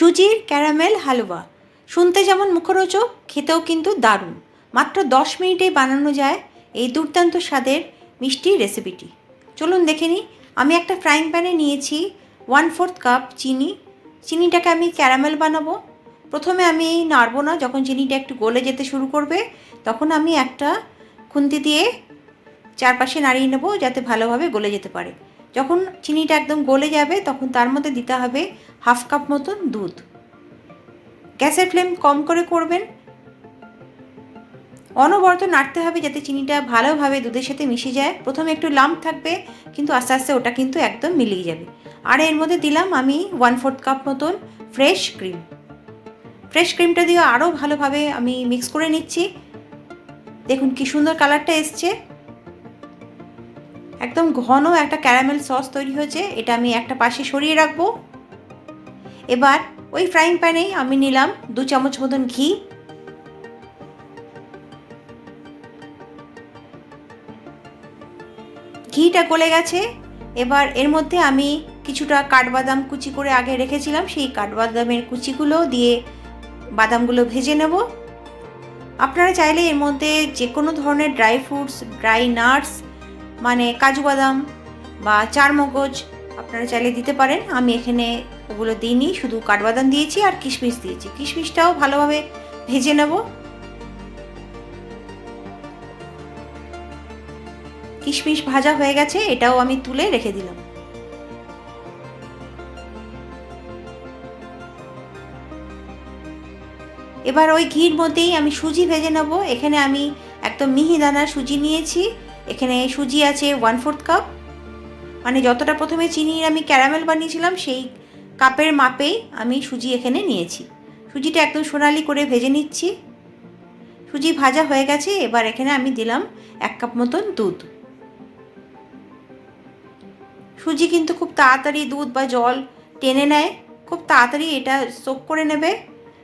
সুজির ক্যারামেল হালুয়া। শুনতে যেমন মুখরোচক, খেতেও কিন্তু দারুণ। মাত্র দশ মিনিটেই বানানো যায় এই দুর্দান্ত স্বাদের মিষ্টি রেসিপিটি। চলুন দেখে নিই, আমি একটা ফ্রাইং প্যানে নিয়েছি ওয়ান ফোর্থ কাপ চিনি। চিনিটাকে আমি ক্যারামেল বানাবো। প্রথমে আমি নাড়বো না, যখন চিনিটা একটু গলে যেতে শুরু করবে, তখন আমি একটা খুন্তি দিয়ে চারপাশে নাড়িয়ে নেব যাতে ভালোভাবে গলে যেতে পারে। যখন চিনিটা একদম গলে যাবে, তখন তার মধ্যে দিতে হবে হাফ কাপ মতন দুধ। গ্যাসের ফ্লেম কম করে করবেন। অনবরত নাড়তে হবে যাতে চিনিটা ভালোভাবে দুধের সাথে মিশে যায়। প্রথমে একটু লাম্প থাকবে, কিন্তু আস্তে আস্তে ওটা কিন্তু একদম মিলিয়ে যাবে। আর এর মধ্যে দিলাম আমি ওয়ান ফোর্থ কাপ মতন ফ্রেশ ক্রিম। ফ্রেশ ক্রিমটা দিয়ে আরও ভালোভাবে আমি মিক্স করে নিচ্ছি। দেখুন কি সুন্দর কালারটা এসছে। একদম ঘন একটা ক্যারামেল সস তৈরি হয়েছে, এটা আমি একটা পাশে সরিয়ে রাখব। এবার ওই ফ্রাইং প্যানেই আমি নিলাম দু চামচ মতন ঘি। ঘিটা গলে গেছে, এবার এর মধ্যে আমি কিছুটা কাঠবাদাম কুচি করে আগে রেখেছিলাম, সেই কাঠবাদামের কুচিগুলো দিয়ে বাদামগুলো ভেজে নেব। আপনারা চাইলে এর মধ্যে যে কোনো ধরনের ড্রাই ফ্রুটস ড্রাই নাটস মানে কাজু বাদাম বা চারমগজ আপনারা চাইলে দিতে পারেন। আমি এখানে ওগুলো দিইনি, শুধু কাঠবাদাম দিয়েছি আর কিশমিশ দিয়েছি। কিশমিশটাও ভালোভাবে ভেজে নেব। কিশমিশ ভাজা হয়ে গেছে, এটাও আমি তুলে রেখে দিলাম। এবার ওই ঘির মধ্যেই আমি সুজি ভেজে নেব। এখানে আমি একদম মিহি দানার সুজি নিয়েছি। এখানে সুজি আছে ওয়ান ফোর্থ কাপ মানে যতটা প্রথমে চিনির আমি ক্যারামেল বানিয়েছিলাম, সেই কাপের মাপেই আমি সুজি এখানে নিয়েছি। সুজিটা একদম সোনালি করে ভেজে নিচ্ছি। সুজি ভাজা হয়ে গেছে, এবার এখানে আমি দিলাম এক কাপ মতন দুধ। সুজি কিন্তু খুব তাড়াতাড়ি দুধ বা জল টেনে নেয়, খুব তাড়াতাড়ি এটা সোক করে নেবে।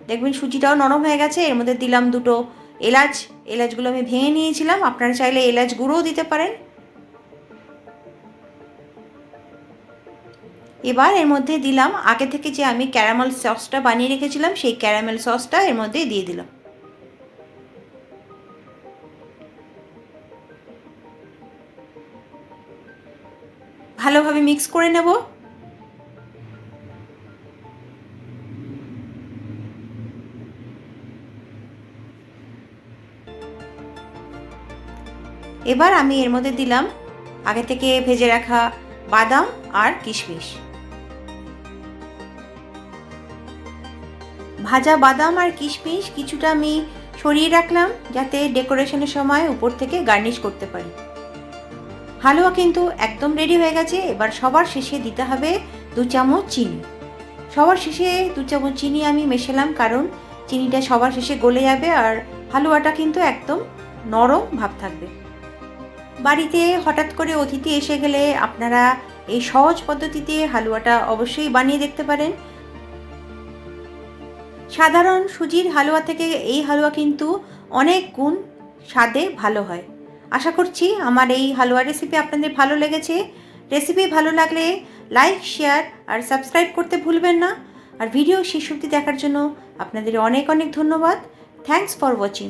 দেখবেন সুজিটাও নরম হয়ে গেছে, এর মধ্যে দিলাম দুটো এলাচ, এলাচগুলো আমি ভেঙে নিয়েছিলাম। আপনারা চাইলে এলাচ গুঁড়োও দিতে পারেন। এবার এর মধ্যে দিলাম, আগে থেকে যে আমি ক্যারামেল সসটা বানিয়ে রেখেছিলাম, সেই ক্যারামেল সসটা এর মধ্যে দিয়ে দিলাম। ভালোভাবে মিক্স করে নেব। এবার আমি এর মধ্যে দিলাম আগে থেকে ভেজে রাখা বাদাম আর কিশমিশ। ভাজা বাদাম আর কিশমিশ কিছুটা আমি সরিয়ে রাখলাম যাতে ডেকোরেশনের সময় উপর থেকে গার্নিশ করতে পারি। হালুয়া কিন্তু একদম রেডি হয়ে গেছে, এবার সবার শেষে দিতে হবে দু চামচ চিনি। সবার শেষে দু চামচ চিনি আমি মেশালাম কারণ চিনিটা সবার শেষে গলে যাবে আর হালুয়াটা কিন্তু একদম নরম ভাব থাকবে। বাড়িতে হঠাৎ করে অতিথি এসে গেলে আপনারা এই সহজ পদ্ধতিতে হালুয়াটা অবশ্যই বানিয়ে দেখতে পারেন। সাধারণ সুজির হালুয়া থেকে এই হালুয়া কিন্তু অনেক গুণ স্বাদে ভালো হয়। আশা করছি আমার এই হালুয়া রেসিপি আপনাদের ভালো লেগেছে। রেসিপি ভালো লাগলে লাইক শেয়ার আর সাবস্ক্রাইব করতে ভুলবেন না। আর ভিডিও শেষ অবধি দেখার জন্য আপনাদের অনেক অনেক ধন্যবাদ। Thanks for watching